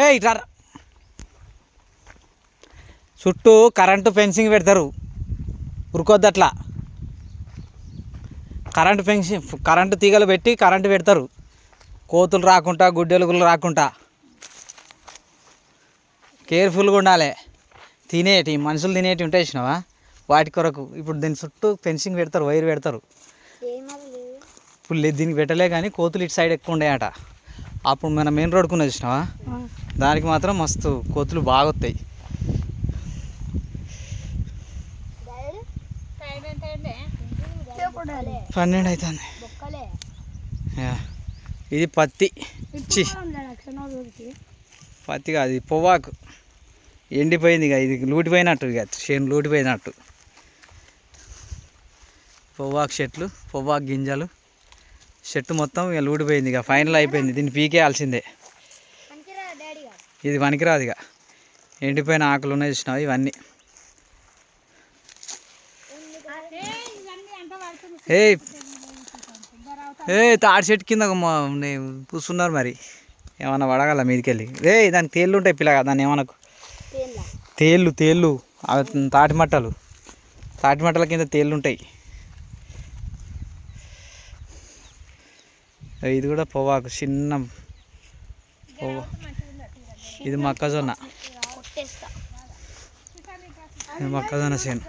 ఏ ఇట్లా. చుట్టూ current fencing పెడతారు. ఉరుకొద్దు అట్లా. కరెంటు ఫెన్సింగ్ కరెంటు తీగలు పెట్టి కరెంటు పెడతారు. కోతులు రాకుండా గుడ్డెలుగులు రాకుండా కేర్ఫుల్గా ఉండాలి. తినేటి మనుషులు తినేటి ఉంటాయి చూసినావా వాటి కొరకు ఇప్పుడు దీని చుట్టూ ఫెన్సింగ్ పెడతారు వైర్ పెడతారు. ఇప్పుడు దీనికి పెట్టలే కానీ కోతులు ఇటు సైడ్ ఎక్కువ ఉండేయట అప్పుడు మన మెయిన్ రోడ్కు ఉన్నది చూసినావా దానికి మాత్రం మస్తు కోతులు బాగా వస్తాయి పన్నెండు అవుతుంది. ఇది పత్తి. చి పత్తి కాదు ఇది పొవ్వాకు. ఎండిపోయింది ఇక ఇది లూటిపోయినట్టు ఇక చేను లూటిపోయినట్టు. పొవ్వాకు చెట్లు పొవ్వాకు గింజలు. చెట్టు మొత్తం ఇక లూటిపోయింది ఇక ఫైనల్ అయిపోయింది. దీన్ని పీకేయాల్సిందే. ఇది పనికిరాదు ఇక. ఎండిపోయిన ఆకులు ఉన్నాయి చూసినావు? ఇవన్నీ. ఏ ఏ తాడి చెట్టు కింద కూర్చున్నారు మరి. ఏమన్నా పడగల మీదకి వెళ్ళి రే దానికి తేళ్ళు ఉంటాయి పిల్లగా దాన్ని ఏమనకు? తేళ్ళు తేళ్ళు తాటి మట్టలు. తాటి మట్టల కింద తేళ్ళు ఉంటాయి. ఇది కూడా పొవ్వాకు చిన్న ఇది మొక్కజొన్న. ఇది మొక్కజొన్న చేను.